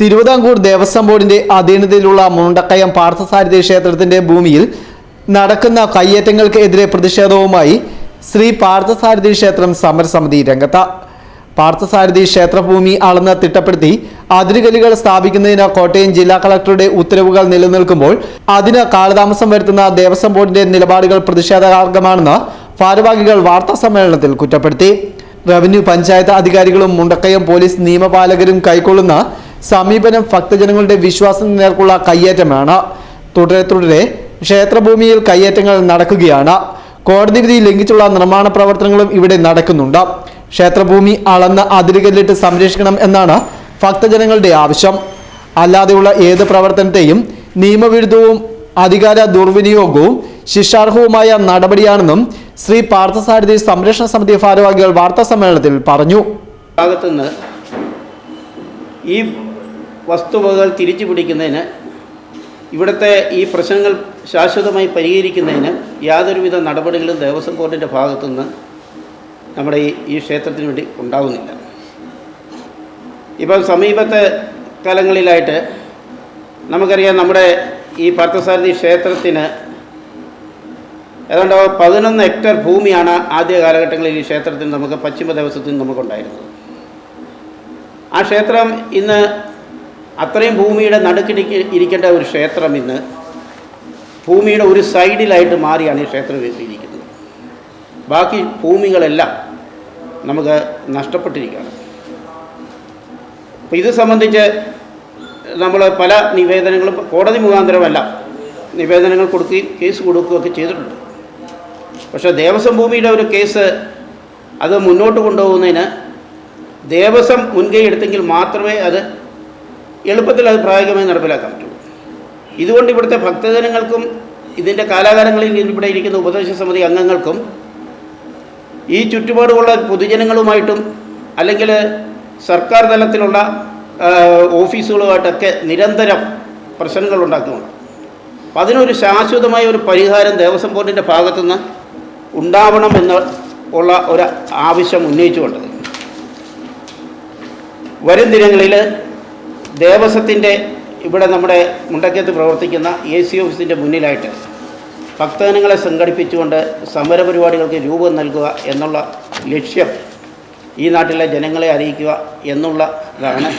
തിരുവിതാംകൂർ ദേവസ്വം ബോർഡിന്റെ അധീനതയിലുള്ള മുണ്ടക്കയം പാർത്ഥസാരഥി ക്ഷേത്രത്തിന്റെ ഭൂമിയിൽ നടക്കുന്ന കയ്യേറ്റങ്ങൾക്കെതിരെ പ്രതിഷേധവുമായി ശ്രീ പാർത്ഥസാരഥി ക്ഷേത്രം സമരസമിതി രംഗത്ത്. പാർത്ഥസാരഥി ക്ഷേത്രഭൂമി അളന്ന് തിട്ടപ്പെടുത്തി അതിരുകല്ലുകൾ സ്ഥാപിക്കുന്നതിന് കോട്ടയം ജില്ലാ കളക്ടറുടെ ഉത്തരവുകൾ നിലനിൽക്കുമ്പോൾ അതിന് കാലതാമസം വരുത്തുന്ന ദേവസ്വം ബോർഡിന്റെ നിലപാടുകൾ പ്രതിഷേധാർഹമാണെന്ന് ഭാരവാഹികൾ വാർത്താ സമ്മേളനത്തിൽ കുറ്റപ്പെടുത്തി. റവന്യൂ പഞ്ചായത്ത് അധികാരികളും മുണ്ടക്കയം പോലീസ് നിയമപാലകരും കൈക്കൊള്ളുന്ന സമീപനം ഭക്തജനങ്ങളുടെ വിശ്വാസത്തിന് നേർക്കുള്ള കയ്യേറ്റമാണ്. തുടരെ തുടരെ. ക്ഷേത്രഭൂമിയിൽ കയ്യേറ്റങ്ങൾ നടക്കുകയാണ്. കോടതി വിധി ലംഘിച്ചുള്ള നിർമ്മാണ പ്രവർത്തനങ്ങളും ഇവിടെ നടക്കുന്നുണ്ട്. ക്ഷേത്രഭൂമി അളന്ന് അതിരുകല്ലിട്ട് സംരക്ഷിക്കണം എന്നാണ് ഭക്തജനങ്ങളുടെ ആവശ്യം. അല്ലാതെയുള്ള ഏത് പ്രവർത്തനത്തെയും നിയമവിരുദ്ധവും അധികാര ദുർവിനിയോഗവും ശിക്ഷാർഹവുമായ നടപടിയാണെന്നും ശ്രീ പാർത്ഥസാരഥി സംരക്ഷണ സമിതി ഭാരവാഹികൾ വാർത്താ സമ്മേളനത്തിൽ പറഞ്ഞു ഈ വസ്തുവകകൾ തിരിച്ചു പിടിക്കുന്നതിന് ഇവിടുത്തെ ഈ പ്രശ്നങ്ങൾ ശാശ്വതമായി പരിഹരിക്കുന്നതിന് യാതൊരുവിധ നടപടികളും ദേവസ്വം ബോർഡിന്റെ ഭാഗത്തുനിന്ന് നമ്മുടെ ഈ ഈ ക്ഷേത്രത്തിന് വേണ്ടി ഉണ്ടാകുന്നില്ല ഇപ്പം സമീപത്തെ കാലങ്ങളിലായിട്ട് നമുക്കറിയാം നമ്മുടെ ഈ പാർത്ഥസാരഥി ക്ഷേത്രത്തിന് ഏതാണ്ട് പതിനൊന്ന് ഹെക്ടർ ഭൂമിയാണ് ആദ്യ കാലഘട്ടങ്ങളിൽ ഈ ക്ഷേത്രത്തിന് നമുക്ക് പശ്ചിമ ദേവസ്വത്തിന് നമുക്കുണ്ടായിരുന്നത്. ആ ക്ഷേത്രം ഇന്ന് അത്രയും ഭൂമിയുടെ നടുക്കിടിക്ക് ഇരിക്കേണ്ട ഒരു ക്ഷേത്രം ഇന്ന് ഭൂമിയുടെ ഒരു സൈഡിലായിട്ട് മാറിയാണ് ഈ ക്ഷേത്രം ഇരിക്കുന്നത് ബാക്കി ഭൂമികളെല്ലാം നമുക്ക് നഷ്ടപ്പെട്ടിരിക്കുകയാണ്. അപ്പോൾ ഇത് സംബന്ധിച്ച് നമ്മൾ പല നിവേദനങ്ങളും കോടതി മുഖാന്തരമല്ല നിവേദനങ്ങൾ കൊടുക്കുകയും കേസ് കൊടുക്കുകയൊക്കെ ചെയ്തിട്ടുണ്ട്. പക്ഷേ ദേവസ്വം ഭൂമിയുടെ ഒരു കേസ് അത് മുന്നോട്ട് കൊണ്ടുപോകുന്നതിന് ദേവസ്വം മുൻകൈ എടുത്തെങ്കിൽ മാത്രമേ അത് എളുപ്പത്തിൽ അത് പ്രായോഗികമായി നടപ്പിലാക്കാൻ പറ്റുള്ളൂ ഇതുകൊണ്ട് ഇവിടുത്തെ ഭക്തജനങ്ങൾക്കും ഇതിന്റെ കാലാകാലങ്ങളിൽ ഇവിടെ ഇരിക്കുന്ന ഉപദേശ സമിതി അംഗങ്ങൾക്കും ഈ ചുറ്റുപാടുമുള്ള പൊതുജനങ്ങളുമായിട്ടും അല്ലെങ്കിൽ സർക്കാർ തലത്തിലുള്ള ഓഫീസുകളുമായിട്ടൊക്കെ നിരന്തരം പ്രശ്നങ്ങൾ ഉണ്ടാക്കുന്നുണ്ട്. അപ്പം അതിനൊരു ശാശ്വതമായ ഒരു പരിഹാരം ദേവസ്വം ബോർഡിന്റെ ഭാഗത്തുനിന്ന് ഉണ്ടാവണം എന്ന് ഉള്ള ഒരു ആവശ്യം ഉന്നയിച്ചുകൊണ്ടത് വരും ദിനങ്ങളിൽ ദേവസ്വത്തിന്റെ ഇവിടെ നമ്മുടെ മുണ്ടക്കയത്ത് പ്രവർത്തിക്കുന്ന എ സി ഓഫീസിന്റെ മുന്നിലായിട്ട് ഭക്തജനങ്ങളെ സംഘടിപ്പിച്ചുകൊണ്ട് സമരപരിപാടികൾക്ക് രൂപം നൽകുക എന്നുള്ള ലക്ഷ്യം ഈ നാട്ടിലെ ജനങ്ങളെ അറിയിക്കുക എന്നുള്ളതാണ്.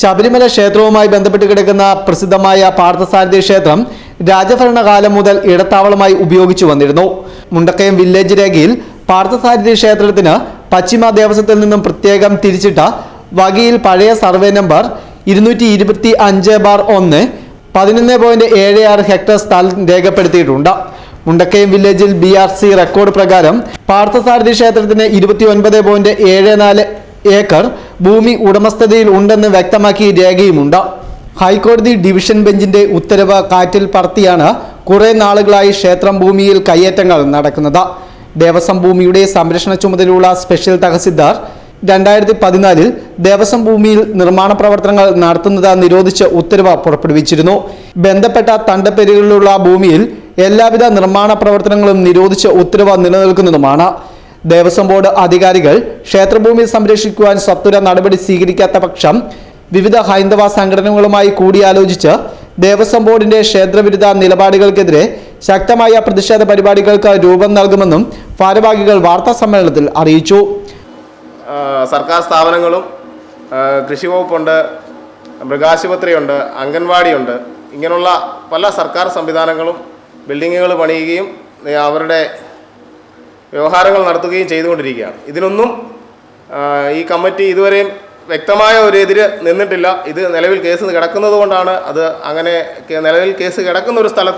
ശബരിമല ക്ഷേത്രവുമായി ബന്ധപ്പെട്ട് കിടക്കുന്ന പ്രസിദ്ധമായ പാർത്ഥസാരഥി ക്ഷേത്രം രാജഭരണകാലം മുതൽ ഇടത്താവളമായി ഉപയോഗിച്ചു വന്നിരുന്നു. മുണ്ടക്കയം വില്ലേജ് രേഖയിൽ പാർത്ഥസാരഥി ക്ഷേത്രത്തിന് പശ്ചിമ ദേവസ്വത്തിൽ നിന്നും പ്രത്യേകം തിരിച്ചിട്ട വകയിൽ പഴയ സർവേ നമ്പർ ഇരുന്നൂറ്റി ഇരുപത്തി അഞ്ച് ബാർ ഒന്ന് പതിനൊന്ന് പോയിന്റ് ഏഴ് ആറ് ഹെക്ടർ സ്ഥലം രേഖപ്പെടുത്തിയിട്ടുണ്ട്. മുണ്ടക്കയം വില്ലേജിൽ ബി ആർ സി റെക്കോർഡ് പ്രകാരം പാർത്ഥസാരഥി ക്ഷേത്രത്തിന് ഇരുപത്തി ഒൻപത് പോയിന്റ് ഏഴ് നാല് ഏക്കർ ഭൂമി ഉടമസ്ഥതയിൽ ഉണ്ടെന്ന് വ്യക്തമാക്കി രേഖയുമുണ്ട്. ഹൈക്കോടതി ഡിവിഷൻ ബെഞ്ചിന്റെ ഉത്തരവ് കാറ്റിൽ പറത്തിയാണ് കുറെ നാളുകളായി ക്ഷേത്രം ഭൂമിയിൽ കയ്യേറ്റങ്ങൾ നടക്കുന്നത്. ദേവസ്വം ഭൂമിയുടെ സംരക്ഷണ ചുമതലയുള്ള സ്പെഷ്യൽ തഹസിൽദാർ രണ്ടായിരത്തി പതിനാലിൽ ദേവസ്വം ഭൂമിയിൽ നിർമ്മാണ പ്രവർത്തനങ്ങൾ നടത്തുന്നത് നിരോധിച്ച് ഉത്തരവ് പുറപ്പെടുവിച്ചിരുന്നു. ബന്ധപ്പെട്ട തണ്ടപ്പേരുകളിലുള്ള ഭൂമിയിൽ എല്ലാവിധ നിർമ്മാണ പ്രവർത്തനങ്ങളും നിരോധിച്ച് ഉത്തരവ് നിലനിൽക്കുന്നതുമാണ്. ദേവസ്വം ബോർഡ് അധികാരികൾ ക്ഷേത്രഭൂമി സംരക്ഷിക്കുവാൻ സത്വര നടപടി സ്വീകരിക്കാത്ത പക്ഷം വിവിധ ഹൈന്ദവ സംഘടനകളുമായി കൂടിയാലോചിച്ച് ദേവസ്വം ബോർഡിന്റെ ക്ഷേത്രവിരുദ്ധ നിലപാടുകൾക്കെതിരെ ശക്തമായ പ്രതിഷേധ പരിപാടികൾക്ക് രൂപം നൽകുമെന്നും ഭാരവാഹികൾ വാർത്താ സമ്മേളനത്തിൽ അറിയിച്ചു. സർക്കാർ സ്ഥാപനങ്ങളും കൃഷി വകുപ്പുണ്ട് മൃഗാശുപത്രിയുണ്ട് അംഗൻവാടിയുണ്ട്. ഇങ്ങനെയുള്ള പല സർക്കാർ സംവിധാനങ്ങളും ബിൽഡിങ്ങുകൾ പണിയുകയും അവരുടെ വ്യവഹാരങ്ങൾ നടത്തുകയും ചെയ്തുകൊണ്ടിരിക്കുകയാണ്. ഇതിനൊന്നും ഈ കമ്മിറ്റി ഇതുവരെയും വ്യക്തമായ ഒരു എതിര് നിന്നിട്ടില്ല. ഇത് നിലവിൽ കേസ് കിടക്കുന്നത് കൊണ്ടാണ് അത് അങ്ങനെ നിലവിൽ കേസ് കിടക്കുന്ന ഒരു സ്ഥലത്ത്